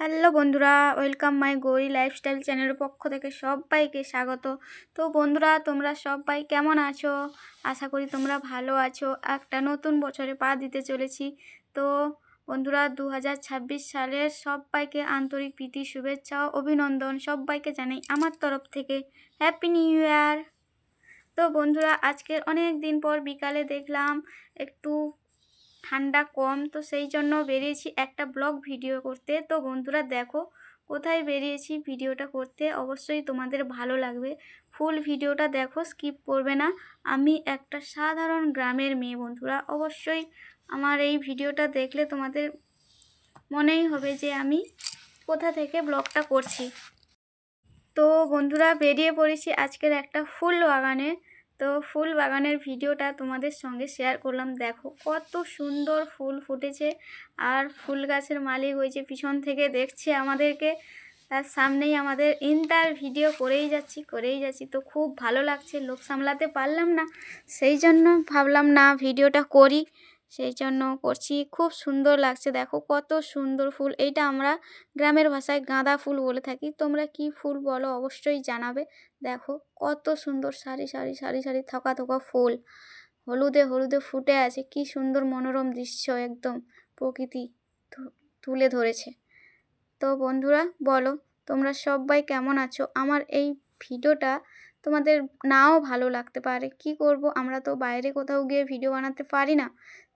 Hello বন্ধুরা, welcome my Gauri lifestyle চ্যানেলের পক্ষ থেকে সবাইকে স্বাগত। তো বন্ধুরা, তোমরা সবাই কেমন আছো? আশা করি তোমরা ভালো আছো। একটা নতুন বছরে পা দিতে চলেছি। তো বন্ধুরা দু হাজার ছাব্বিশ সালের সবাইকে আন্তরিক প্রীতি, শুভেচ্ছা অভিনন্দন সবাইকে জানাই আমার তরফ থেকে। হ্যাপি নিউ ইয়ার তো বন্ধুরা, আজকের অনেক দিন পর বিকালে দেখলাম একটু ঠান্ডা কম, তো সেই জন্য বেরিয়েছি একটা ব্লগ ভিডিও করতে। তো বন্ধুরা দেখো কোথায় বেরিয়েছি ভিডিওটা করতে। অবশ্যই তোমাদের ভালো লাগবে। ফুল ভিডিওটা দেখো, স্কিপ করবে না। আমি একটা সাধারণ গ্রামের মেয়ে বন্ধুরা। অবশ্যই আমার এই ভিডিওটা দেখলে তোমাদের মনেই হবে যে আমি কোথা থেকে ব্লগটা করছি। তো বন্ধুরা বেরিয়ে পড়েছি আজকের একটা ফুল বাগানে। তো ফুল বাগানের ভিডিওটা তোমাদের সঙ্গে শেয়ার করলাম। দেখো কত সুন্দর ফুল ফুটেছে আর ফুল গাছের মালিক ওই যে পিছন থেকে দেখছে আমাদেরকে। তার সামনেই আমাদের ইন্টার ভিডিও করেই যাচ্ছি করেই যাচ্ছি। তো খুব ভালো লাগছে, লোক সামলাতে পারলাম না। সেই জন্য ভাবলাম না ভিডিওটা করি। সেই জন্য করছি। খুব সুন্দর লাগছে। দেখো কত সুন্দর ফুল। এইটা আমরা গ্রামের ভাষায় গাঁদা ফুল বলে থাকি। তোমরা কি ফুল বলো অবশ্যই জানাবে। দেখো কত সুন্দর সারি সারি সারি সারি থকা থকা ফুল। হলুদে হলুদে ফুটে আছে। কি সুন্দর মনোরম দৃশ্য একদম। প্রকৃতি তুলে ধরেছে। তো বন্ধুরা বলো, তোমরা সবাই কেমন আছো? আমার এই ভিডিওটা তোমাদের নাও ভালো লাগতে পারে। কি করব? আমরা তো বাইরে কোথাও গিয়ে ভিডিও বানাতে পারি না।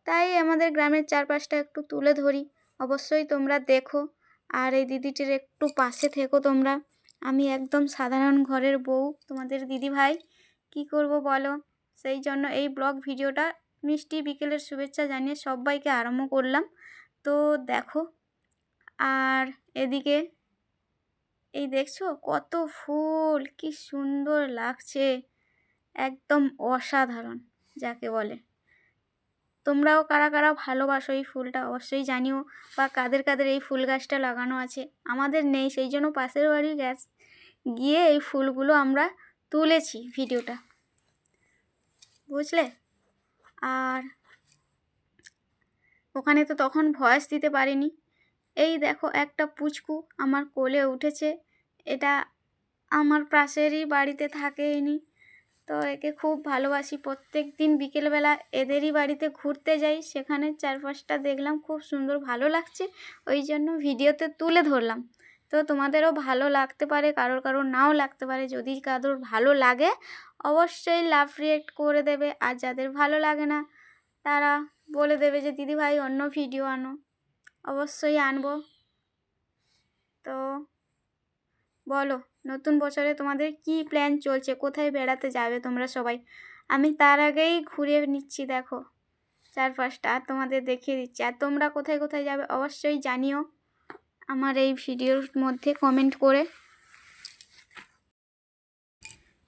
তাই আমাদের গ্রামের চারপাশটা একটু তুলে ধরি। অবশ্যই তোমরা দেখো। আর এই দিদিটির একটু পাশে থেকো তোমরা। আমি একদম সাধারণ ঘরের বউ তোমাদের দিদি ভাই। কী করব বলো? সেই জন্য এই ব্লগ ভিডিওটা মিষ্টি বিকেলের শুভেচ্ছা জানিয়ে সবাইকে আরম্ভ করলাম। তো দেখো, আর এদিকে এই দেখছ কত ফুল, কি সুন্দর লাগছে। একদম অসাধারণ, যাকে বলে। তোমরাও কারা কারা ভালোবাসো এই ফুলটা অবশ্যই জানিও বা কাদের কাদের এই ফুল গাছটা লাগানো আছে। আমাদের নেই, সেই জন্য পাশের বাড়ির গাছ গিয়ে এই ফুলগুলো আমরা তুলেছি ভিডিওটা। বুঝলে? আর ওখানে তো তখন ভয়েস দিতে পারিনি। এই দেখো একটা পুচকু আমার কোলে উঠেছে। এটা আমার পাশেরই বাড়িতে থাকে ইনি তো একে খুব ভালোবাসি। প্রত্যেক দিন বিকেলবেলা এদেরই বাড়িতে ঘুরতে যাই। সেখানে চারপাশটা দেখলাম, খুব সুন্দর ভালো লাগছে। ওই জন্য ভিডিওতে তুলে ধরলাম। তো তোমাদেরও ভালো লাগতে পারে, কারোর কারোর নাও লাগতে পারে। যদি কারোর ভালো লাগে, অবশ্যই লাভ রিয়েক্ট করে দেবে। আর যাদের ভালো লাগে না, তারা বলে দেবে যে, দিদি ভাই, অন্য ভিডিও আনো। অবশ্যই আনব। তো বলো। নতুন বছরে তোমাদের কি প্ল্যান চলছে? কোথায় বেড়াতে যাবে তোমরা সবাই? আমি তার আগেই ঘুরে নিচ্ছি, দেখো। চারপাশটা আর তোমাদের দেখিয়ে দিচ্ছি। আর তোমরা কোথায় কোথায় যাবে অবশ্যই জানিও আমার এই ভিডিওর মধ্যে কমেন্ট করে।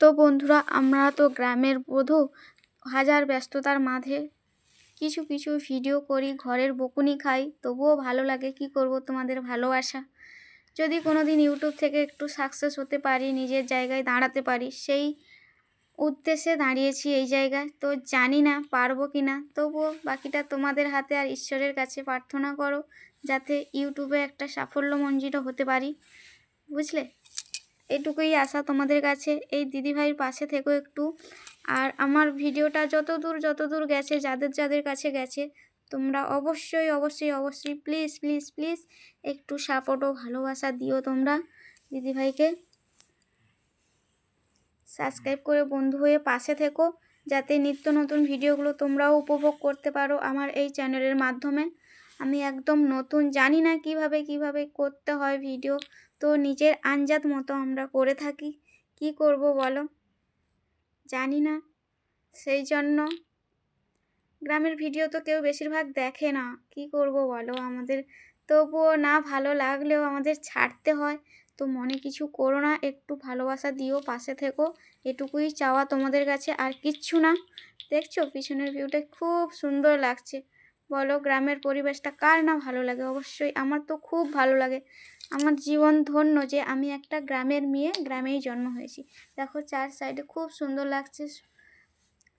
তো বন্ধুরা, আমরা তো গ্রামের বধূ, হাজার ব্যস্ততার মাঝে কিছু কিছু ভিডিও করি, ঘরের বকুনি খাই, তবুও ভালো লাগে। কি করব তোমাদের ভালোবাসা? যদি কোনো দিন ইউটিউব থেকে একটু সাকসেস হতে পারি, নিজের জায়গায় দাঁড়াতে পারি, সেই উদ্দেশ্যে দাঁড়িয়েছি এই জায়গায়। তো জানি না পারব কি না, তবুও বাকিটা তোমাদের হাতে আর ঈশ্বরের কাছে প্রার্থনা করো, যাতে ইউটিউবে একটা সাফল্যমঞ্জিত হতে পারি। বুঝলে? এটুকুই আশা তোমাদের কাছে। এই দিদিভাইয়ের পাশে থেকো একটু। আর আমার ভিডিওটা যত দূর যত দূর গেছে, যাদের যাদের কাছে গেছে তোমরা অবশ্যই অবশ্যই অবশ্যই প্লিজ প্লিজ প্লিজ একটু সাপোর্ট ও ভালোবাসা দিও তোমরা দিদিভাইকে। সাবস্ক্রাইব করে বন্ধু হয়ে পাশে থেকো যাতে নিত্য নতুন ভিডিওগুলো তোমরাও উপভোগ করতে পারো আমার এই চ্যানেলের মাধ্যমে। আমি একদম নতুন, জানি না কীভাবে কীভাবে করতে হয় ভিডিও, তো নিজের আঞ্জাত মতো আমরা করে থাকি। কি করব বলো? জানি না। সেই জন্য গ্রামের ভিডিও তো কেউ বেশিরভাগ দেখে না। কি করব বলো? আমাদের তবুও না ভালো লাগলেও আমাদের ছাড়তে হয়। তো মনে কিছু করো না, একটু ভালোবাসা দিও, পাশে থেকো। এটুকুই চাওয়া তোমাদের কাছে, আর কিচ্ছু না। দেখছ? পিছনের ভিউটা খুব সুন্দর লাগছে। বলো, গ্রামের পরিবেশটা কার না ভালো লাগে? অবশ্যই আমার তো খুব ভালো লাগে। আমার জীবন ধন্য যে আমি একটা গ্রামের মেয়ে, গ্রামেই জন্ম হয়েছি। দেখো, চার সাইডে খুব সুন্দর লাগছে।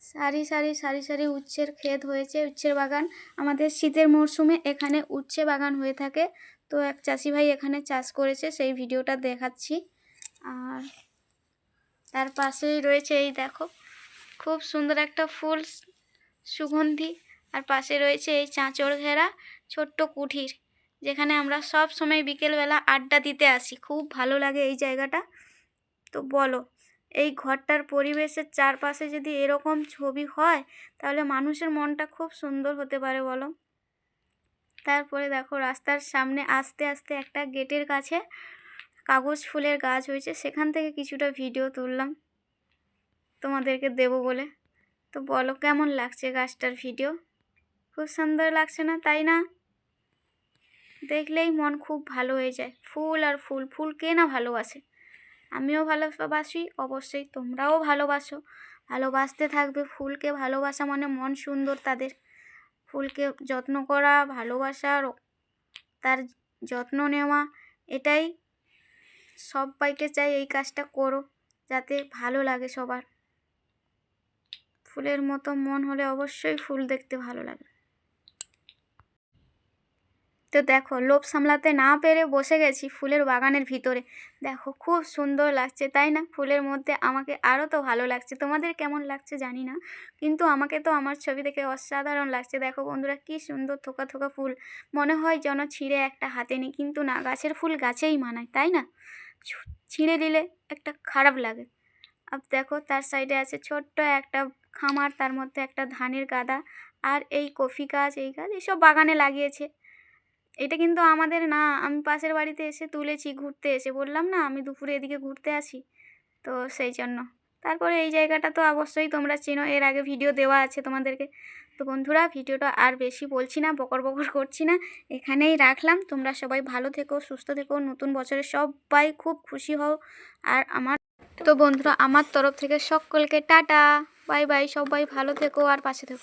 সারি সারি সারি সারি উচ্ছের ক্ষেত হয়েছে, উচ্ছের বাগান। আমাদের শীতের মরশুমে এখানে উচ্ছে বাগান হয়ে থাকে। তো এক চাষি ভাই এখানে চাষ করেছে, সেই ভিডিওটা দেখাচ্ছি। আর তার পাশেই রয়েছে এই দেখো, খুব সুন্দর একটা ফুল সুগন্ধি। আর পাশে রয়েছে এই চাঁচড় ঘেরা ছোট্ট কুঠির, যেখানে আমরা সব সময় বিকেলবেলা আড্ডা দিতে আসি। খুব ভালো লাগে এই জায়গাটা। তো বলো এই ঘরটার পরিবেশের চারপাশে যদি এরকম ছবি হয়, তাহলে মানুষের মনটা খুব সুন্দর হতে পারে, বলো। তারপরে দেখো, রাস্তার সামনে আস্তে আস্তে একটা গেটের কাছে কাগজ ফুলের গাছ হয়েছে, সেখান থেকে কিছুটা ভিডিও তুললাম। তোমাদেরকে দেবো বলে। তো বলো, কেমন লাগছে গাছটার ভিডিও? খুব সুন্দর লাগছে না, তাই না? দেখলেই মন খুব ভালো হয়ে যায়। ফুল আর ফুল ফুল কে না ভালোবাসে? আমিও ভালোবাসি, অবশ্যই তোমরাও ভালোবাসো। ভালোবাসতে থাকবে ফুলকে, ভালোবাসা মানে মন সুন্দর তাদের। ফুলকে যত্ন করা, ভালোবাসা তার যত্ন নেওয়া, এটাই সবাইকে চাই এই কাজটা করো, যাতে ভালো লাগে সবার। ফুলের মতো মন হলে অবশ্যই ফুল দেখতে ভালো লাগে। তো দেখো, লোভ সামলাতে না পেরে বসে গেছি ফুলের বাগানের ভিতরে। দেখো, খুব সুন্দর লাগছে, তাই না? ফুলের মধ্যে আমাকে আরও তো ভালো লাগছে। তোমাদের কেমন লাগছে জানি না, কিন্তু আমাকে তো আমার ছবি দেখে অসাধারণ লাগছে। দেখো বন্ধুরা, কি সুন্দর থোকা থোকা ফুল। মনে হয় যেন ছিঁড়ে একটা হাতে নেই, কিন্তু না, গাছের ফুল গাছেই মানায়, তাই না? ছিঁড়ে দিলে একটা খারাপ লাগে। আর দেখো, তার সাইডে আছে ছোট্ট একটা খামার, তার মধ্যে একটা ধানের গাদা আর এই কফি গাছ, এই গাছ এইসব বাগানে লাগিয়েছে। এটা কিন্তু আমাদের না, আমি পাশের বাড়িতে এসে তুলেছি ঘুরতে এসে। বললাম, না, আমি দুপুরে এদিকে ঘুরতে আসি। তো সেই জন্য। তারপরে এই জায়গাটা তো অবশ্যই তোমরা চেনো, এর আগে ভিডিও দেওয়া আছে তোমাদেরকে। তো বন্ধুরা, ভিডিওটা আর বেশি বলছি না, বকর বকর করছি না, এখানেই রাখলাম। তোমরা সবাই ভালো থেকো, সুস্থ থেকো, নতুন বছরে সবাই খুব খুশি হও। আর আমার তো বন্ধুরা, আমার তরফ থেকে সকলকে টাটা, বাই বাই, সবাই ভালো থেকো আর পাশে থেকো।